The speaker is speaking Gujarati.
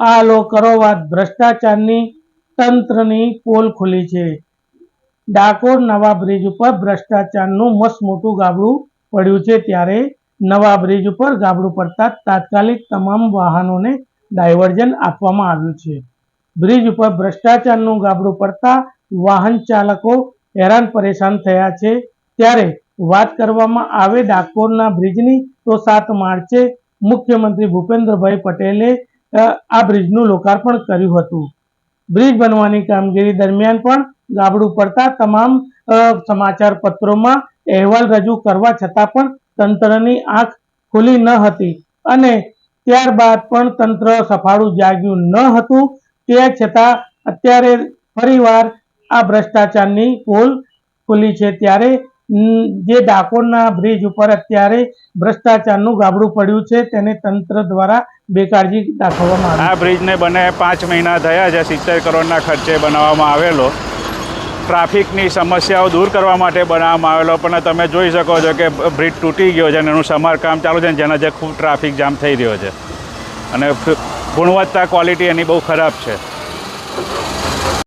આ લો કરો વાત. ભ્રષ્ટાચારની તંત્રની પોલ ખુલી છે. ડાકોર નવા બ્રિજ ઉપર ભ્રષ્ટાચારનું મસ્ત મોટું ગાબડું પડ્યું છે. ત્યારે નવા બ્રિજ ઉપર ગાબડું પડતા તાત્કાલિક તમામ વાહનોને ડાયવર્ઝન આપવામાં આવ્યું છે. બ્રિજ ઉપર ભ્રષ્ટાચારનું ગાબડું પડતા વાહન ચાલકો હેરાન પરેશાન થયા છે. ત્યારે વાત કરવામાં આવે ડાકોરના બ્રિજની તો સાત માર્ચે મુખ્યમંત્રી ભૂપેન્દ્રભાઈ પટેલે આ બ્રિજનું લોકાર્પણ કર્યું હતું. બ્રિજ બનવાની કામગીરી દરમિયાન પણ ગાબડું પડતા તમામ સમાચાર પત્રોમાં અહેવાલ રજૂ કરવા છતાં પણ તંત્રની આંખ ખુલી ન હતી અને ત્યારબાદ પણ તંત્ર સફાળું જાગ્યું ન હતું. તે છતાં અત્યારે ફરીવાર આ ભ્રષ્ટાચારની પોલ ખુલી છે ત્યારે જે ડાકોરના બ્રિજ ઉપર અત્યારે ભ્રષ્ટાચારનું ગાબડું પડ્યું છે તેને તંત્ર દ્વારા બેકાળજી દાખવવામાં આવી આ બ્રિજને બને પાંચ મહિના થયા છે સિત્તેર કરોડના ખર્ચે બનાવવામાં આવેલો. ટ્રાફિકની સમસ્યાઓ દૂર કરવા માટે બનાવવામાં આવેલો પણ તમે જોઈ શકો છો કે બ્રિજ તૂટી ગયો છે અને એનું સમારકામ ચાલુ છે ને જેના જે ખૂબ ટ્રાફિક જામ થઈ રહ્યો છે. અને ગુણવત્તા ક્વોલિટી એની બહુ ખરાબ છે.